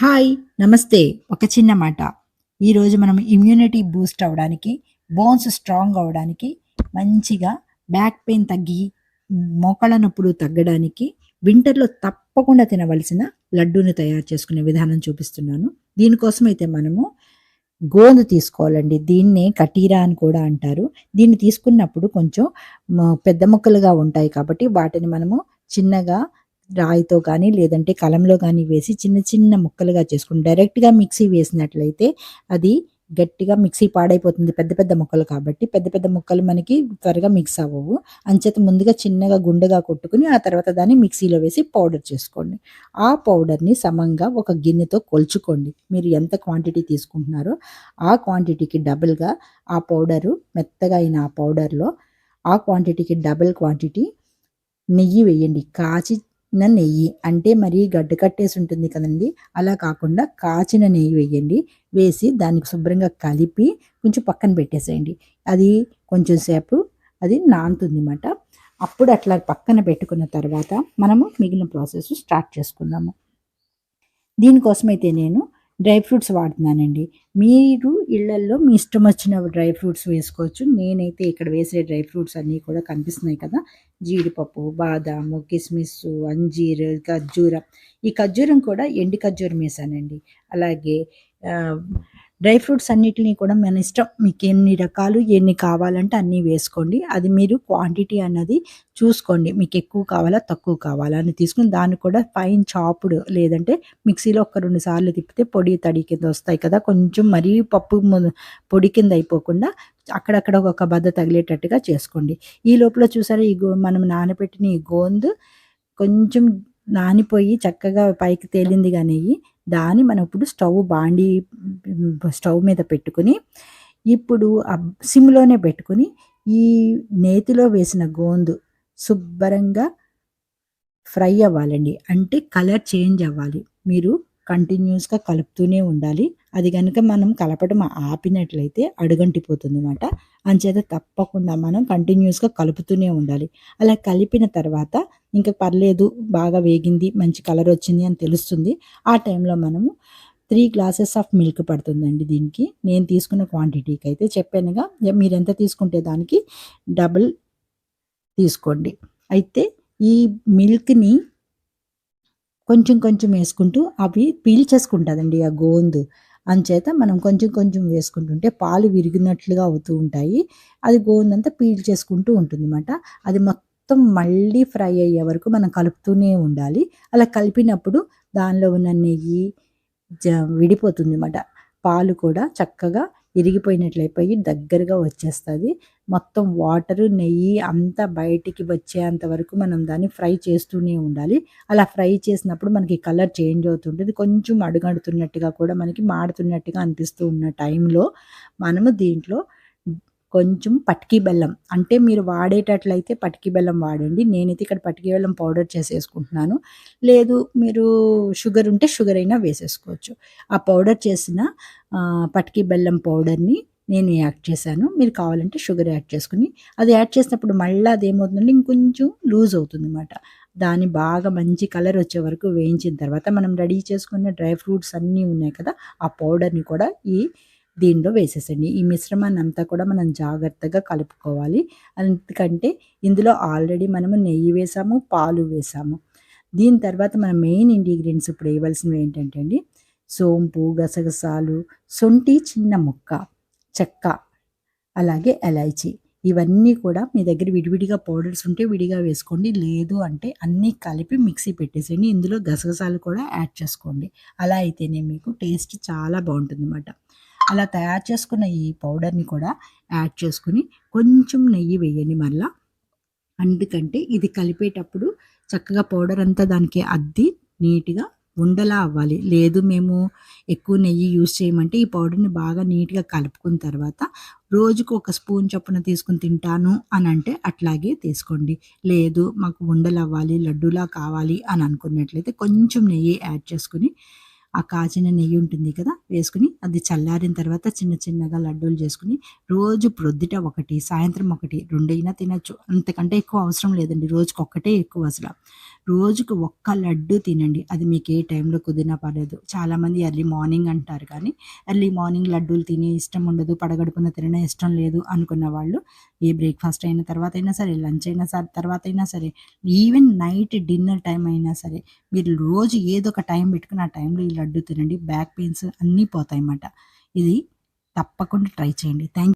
Hi నమస్తే. ఒక చిన్న మాట. ఈరోజు మనం ఇమ్యూనిటీ బూస్ట్ అవ్వడానికి బోన్స్ స్ట్రాంగ్ అవ్వడానికి మంచిగా బ్యాక్ పెయిన్ తగ్గి మోకాళ్ళ నొప్పులు తగ్గడానికి వింటర్లో తప్పకుండా తినవలసిన లడ్డూని తయారు చేసుకునే విధానం చూపిస్తున్నాను. దీనికోసం అయితే మనము గోందు తీసుకోవాలండి. దీన్నే కటీరా అని కూడా అంటారు. దీన్ని తీసుకున్నప్పుడు కొంచెం పెద్ద ముక్కలుగా ఉంటాయి కాబట్టి వాటిని మనము చిన్నగా రాయితో కానీ లేదంటే కలంలో కానీ వేసి చిన్న చిన్న ముక్కలుగా చేసుకుని డైరెక్ట్గా మిక్సీ వేసినట్లయితే అది గట్టిగా మిక్సీ పాడైపోతుంది. పెద్ద పెద్ద ముక్కలు కాబట్టి పెద్ద పెద్ద ముక్కలు మనకి త్వరగా మిక్స్ అవ్వవు. అంచేత ముందుగా చిన్నగా గుండెగా కొట్టుకుని ఆ తర్వాత దాన్ని మిక్సీలో వేసి పౌడర్ చేసుకోండి. ఆ పౌడర్ని సమంగా ఒక గిన్నెతో కొలుచుకోండి. మీరు ఎంత క్వాంటిటీ తీసుకుంటున్నారో ఆ క్వాంటిటీకి డబుల్గా ఆ పౌడరు మెత్తగా అయిన ఆ పౌడర్లో ఆ క్వాంటిటీకి డబుల్ క్వాంటిటీ నెయ్యి వేయండి. కాచి నెయ్యి అంటే మరి గడ్డ కట్టేసి ఉంటుంది కదండి. అలా కాకుండా కాచిన నెయ్యి వేయండి. వేసి దానికి శుభ్రంగా కలిపి కొంచెం పక్కన పెట్టేసేయండి. అది కొంచెం సేపు అది నానుతుంది అన్నమాట అప్పుడు అట్లా పక్కన పెట్టుకున్న తర్వాత మనము మిగిలిన ప్రాసెస్ స్టార్ట్ చేసుకుందాము. దీనికోసమైతే నేను డ్రై ఫ్రూట్స్ వాడుతున్నానండి. మీరు ఇళ్ళల్లో మీ ఇష్టం వచ్చిన డ్రై ఫ్రూట్స్ వేసుకోవచ్చు. నేనైతే ఇక్కడ వేసే డ్రై ఫ్రూట్స్ అన్నీ కూడా కనిపిస్తున్నాయి కదా. జీడిపప్పు బాదాము కిస్మిస్ అంజీర్ ఖర్జూరం. ఈ ఖర్జూరం కూడా ఎండి ఖర్జూరం వేసానండి. అలాగే డ్రై ఫ్రూట్స్ అన్నిటిని కూడా మన ఇష్టం. మీకు ఎన్ని రకాలు ఎన్ని కావాలంటే అన్నీ వేసుకోండి. అది మీరు క్వాంటిటీ అన్నది చూసుకోండి. మీకు ఎక్కువ కావాలా తక్కువ కావాలా అని తీసుకుని దాన్ని కూడా ఫైన్ చాపుడ్ లేదంటే మిక్సీలో ఒక రెండు సార్లు తిప్పితే పొడి తడి కింద వస్తాయి కదా. కొంచెం మరీ పప్పు పొడి కింద అయిపోకుండా అక్కడక్కడ ఒక బద్ద తగిలేటట్టుగా చేసుకోండి. ఈ లోపల చూసారా ఈ గో మనం నానబెట్టిన ఈ గోందు కొంచెం నానిపోయి చక్కగా పైకి తేలింది కానీ దాన్ని మనం ఇప్పుడు స్టవ్ బాండి స్టవ్ మీద పెట్టుకుని ఇప్పుడు ఆ సిమ్లోనే పెట్టుకుని ఈ నేతిలో వేసిన గోందు శుభ్రంగా ఫ్రై అవ్వాలండి. అంటే కలర్ చేంజ్ అవ్వాలి. మీరు కంటిన్యూస్గా కలుపుతూనే ఉండాలి. అది కనుక మనం కలపడం ఆపినట్లయితే అడుగంటిపోతుంది అనమాట అంచేత తప్పకుండా మనం కంటిన్యూస్గా కలుపుతూనే ఉండాలి. అలా కలిపిన తర్వాత ఇంకా పర్లేదు బాగా వేగింది మంచి కలర్ వచ్చింది అని తెలుస్తుంది. ఆ టైంలో మనము త్రీ గ్లాసెస్ ఆఫ్ మిల్క్ పడుతుందండి దీనికి. నేను తీసుకున్న క్వాంటిటీకి అయితే చెప్పానుగా మీరు ఎంత తీసుకుంటే దానికి డబుల్ తీసుకోండి. అయితే ఈ మిల్క్ని కొంచెం కొంచెం వేసుకుంటూ అవి పీల్చేసుకుంటుందండి ఆ గోందు. అంచేత మనం కొంచెం కొంచెం వేసుకుంటుంటే పాలు విరిగినట్లుగా అవుతూ ఉంటాయి. అది గోందంతా పీల్చేసుకుంటూ ఉంటుంది అనమాట అది మొత్తం మళ్ళీ ఫ్రై అయ్యే వరకు మనం కలుపుతూనే ఉండాలి. అలా కలిపినప్పుడు దానిలో ఉన్న నెయ్యి జ విడిపోతుంది అనమాట పాలు కూడా చక్కగా ఇరిగిపోయినట్లయిపోయి దగ్గరగా వచ్చేస్తుంది. మొత్తం వాటరు నెయ్యి అంతా బయటికి వచ్చేంత వరకు మనం దాన్ని ఫ్రై చేస్తూనే ఉండాలి. అలా ఫ్రై చేసినప్పుడు మనకి కలర్ చేంజ్ అవుతుంటుంది. కొంచెం అడుగడుతున్నట్టుగా కూడా మనకి మాడుతున్నట్టుగా అనిపిస్తూ ఉన్న టైంలో మనము దీంట్లో కొంచెం పటికీ బెల్లం. అంటే మీరు వాడేటట్లయితే పటికీ బెల్లం వాడండి. నేనైతే ఇక్కడ పటికీ బెల్లం పౌడర్ చేసేసుకుంటున్నాను. లేదు మీరు షుగర్ ఉంటే షుగర్ అయినా వేసేసుకోవచ్చు. ఆ పౌడర్ చేసిన పటికి పటికీ బెల్లం పౌడర్ని నేను యాడ్ చేశాను. మీరు కావాలంటే షుగర్ యాడ్ చేసుకుని అది యాడ్ చేసినప్పుడు మళ్ళీ అది ఏమవుతుందంటే ఇంకొంచెం లూజ్ అవుతుంది అనమాట దాన్ని బాగా మంచి కలర్ వచ్చే వరకు వేయించిన తర్వాత మనం రెడీ చేసుకున్న డ్రై ఫ్రూట్స్ అన్నీ ఉన్నాయి కదా ఆ పౌడర్ని కూడా ఈ దీనిలో వేసేసండి ఈ మిశ్రమాన్ని అంతా కూడా మనం జాగ్రత్తగా కలుపుకోవాలి. ఎందుకంటే ఇందులో ఆల్రెడీ మనము నెయ్యి వేసాము పాలు వేసాము. దీని తర్వాత మన మెయిన్ ఇంగ్రీడియంట్స్ ఇప్పుడు వేయవలసినవి ఏంటంటే అండి సోంపు గసగసాలు సొంటి చిన్న ముక్క చెక్క అలాగే ఎలైచి. ఇవన్నీ కూడా మీ దగ్గర విడివిడిగా పౌడర్స్ ఉంటే విడిగా వేసుకోండి. లేదు అంటే అన్నీ కలిపి మిక్సీ పెట్టేసేయండి. ఇందులో గసగసాలు కూడా యాడ్ చేసుకోండి. అలా అయితేనే మీకు టేస్ట్ చాలా బాగుంటుంది అన్నమాట అలా తయారు చేసుకున్న ఈ పౌడర్ని కూడా యాడ్ చేసుకుని కొంచెం నెయ్యి వేయండి మళ్ళా ఎందుకంటే ఇది కలిపేటప్పుడు చక్కగా పౌడర్ అంతా దానికి అద్ది నీట్గా ఉండలా అవ్వాలి. లేదు మేము ఎక్కువ నెయ్యి యూజ్ చేయమంటే ఈ పౌడర్ని బాగా నీట్గా కలుపుకున్న తర్వాత రోజుకు ఒక స్పూన్ చొప్పున తీసుకుని తింటాను అని అంటే అట్లాగే తీసుకోండి. లేదు మాకు ఉండలు అవ్వాలి లడ్డూలా కావాలి అని అనుకున్నట్లయితే కొంచెం నెయ్యి యాడ్ చేసుకుని ఆ కాచిన నెయ్యి ఉంటుంది కదా వేసుకుని అది చల్లారిన తర్వాత చిన్న చిన్నగా లడ్డూలు చేసుకుని రోజు ప్రొద్దుట ఒకటి సాయంత్రం ఒకటి రెండైనా తినచ్చు. అంతకంటే ఎక్కువ అవసరం లేదండి రోజుకి ఒక్కటే ఎక్కువ అసలు. రోజుకు ఒక్క లడ్డు తినండి. అది మీకు ఏ టైంలో కుదిరినా పర్లేదు. చాలామంది ఎర్లీ మార్నింగ్ అంటారు కానీ ఎర్లీ మార్నింగ్ లడ్డూలు తినే ఇష్టం ఉండదు పడగడుపున తినడం ఇష్టం లేదు అనుకున్న వాళ్ళు ఏ బ్రేక్ఫాస్ట్ అయిన తర్వాత అయినా సరే లంచ్ అయినా సరే తర్వాత అయినా సరే ఈవెన్ నైట్ డిన్నర్ టైం అయినా సరే మీరు రోజు ఏదో ఒక టైం పెట్టుకుని ఆ టైంలో ఈ లడ్డు తినండి. బ్యాక్ పెయిన్స్ అన్నీ పోతాయి అన్నమాట ఇది తప్పకుండా ట్రై చేయండి. థ్యాంక్